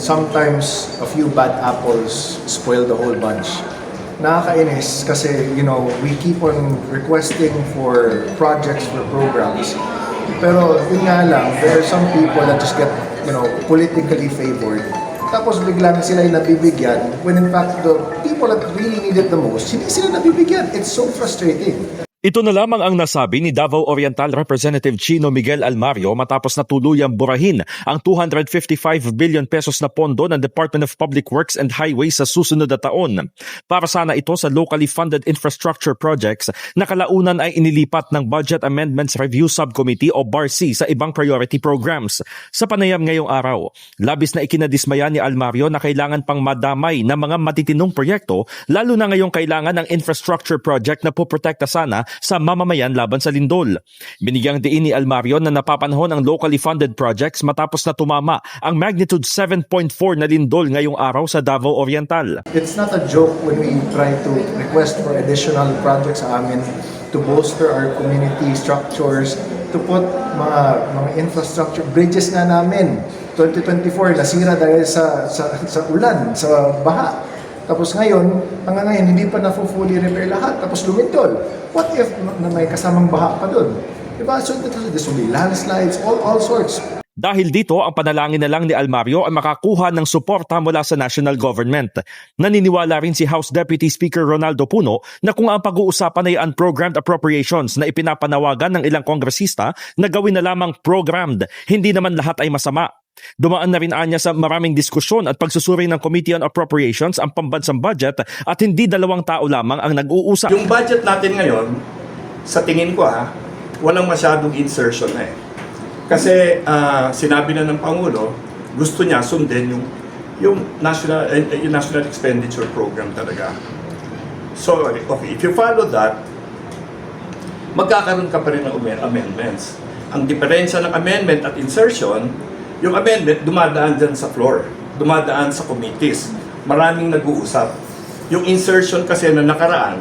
sometimes a few bad apples spoil the whole bunch. Nakakainis kasi, you know, we keep on requesting for projects, for programs. Pero yun nga lang, there are some people that just get, you know, politically favored. Tapos biglang sila yung nabibigyan when in fact the people that really need it the most, hindi sila nabibigyan. It's so frustrating. Ito na lamang ang nasabi ni Davao Oriental Representative Chino Miguel Almario matapos na tuluyang burahin ang 255 billion pesos na pondo ng Department of Public Works and Highways sa susunod na taon. Para sana ito sa locally funded infrastructure projects na kalaunan ay inilipat ng Budget Amendments Review Subcommittee o BARC sa ibang priority programs. Sa panayam ngayong araw, labis na ikinadismaya ni Almario na kailangan pang madamay ng mga matitinong proyekto lalo na ngayong kailangan ng infrastructure project na poprotekta sana sa mamamayan laban sa lindol. Binigyang diin ni Almario na napapanahon ang locally funded projects matapos na tumama ang magnitude 7.4 na lindol ngayong araw sa Davao Oriental. It's not a joke when we try to request for additional projects sa amin to bolster our community structures, to put mga mga infrastructure bridges nga namin. 2024 nasira dahil sa sa, sa ulan, sa baha. Tapos ngayon, hanggang ngayon, hindi pa na fully repair lahat. Tapos lumindol. What if na may kasamang baha pa doon? Diba? So, this will be landslides, all, all sorts. Dahil dito, ang panalangin na lang ni Almario ay makakuha ng suporta mula sa national government. Naniniwala rin si House Deputy Speaker Ronaldo Puno na kung ang pag-uusapan ay unprogrammed appropriations na ipinapanawagan ng ilang kongresista na gawin na lamang programmed, hindi naman lahat ay masama. Dumaan na rin anya sa maraming diskusyon at pagsusuri ng Committee on Appropriations ang pambansang budget at hindi dalawang tao lamang ang nag-uusap. Yung budget natin ngayon, sa tingin ko ha, walang masyadong insertion na eh. Kasi ah, sinabi na ng Pangulo, gusto niya sundin yung yung national eh, yung national expenditure program talaga. So, okay, if you follow that, magkakaroon ka pa rin ng amen- amendments. Ang diferensya ng amendment at insertion, yung amendment dumadaan dyan sa floor, dumadaan sa committees. Maraming nag-uusap. Yung insertion kasi na nakaraan,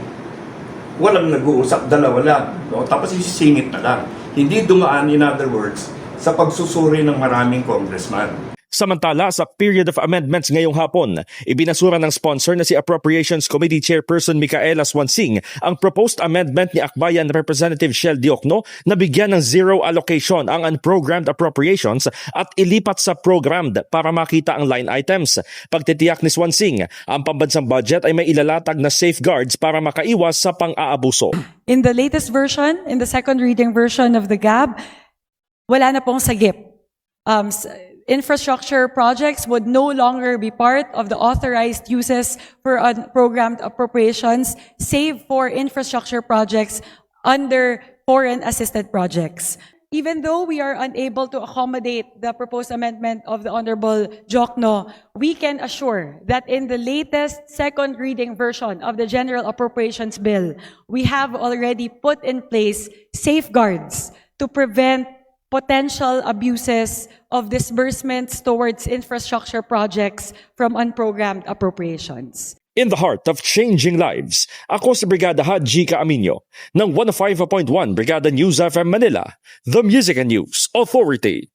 walang nag-uusap, dalawa lang. No? Tapos isisingit na lang. Hindi dumaan, in other words, sa pagsusuri ng maraming congressman. Samantala, sa period of amendments ngayong hapon, ibinasura ng sponsor na si Appropriations Committee Chairperson Micaela Swansing ang proposed amendment ni Akbayan Representative Shell Diokno na bigyan ng zero allocation ang unprogrammed appropriations at ilipat sa programmed para makita ang line items. Pagtitiyak ni Swansing, ang pambansang budget ay may ilalatag na safeguards para makaiwas sa pang-aabuso. In the latest version, in the second reading version of the GAB, wala na pong sagip. Um, infrastructure projects would no longer be part of the authorized uses for unprogrammed appropriations, save for infrastructure projects under foreign assisted projects. Even though we are unable to accommodate the proposed amendment of the Honorable Jokno, we can assure that in the latest second reading version of the General Appropriations Bill, we have already put in place safeguards to prevent potential abuses of disbursements towards infrastructure projects from unprogrammed appropriations. In the heart of changing lives, ako si Brigada Haji Kaaminyo ng 105.1 Brigada News FM Manila, the Music and News Authority.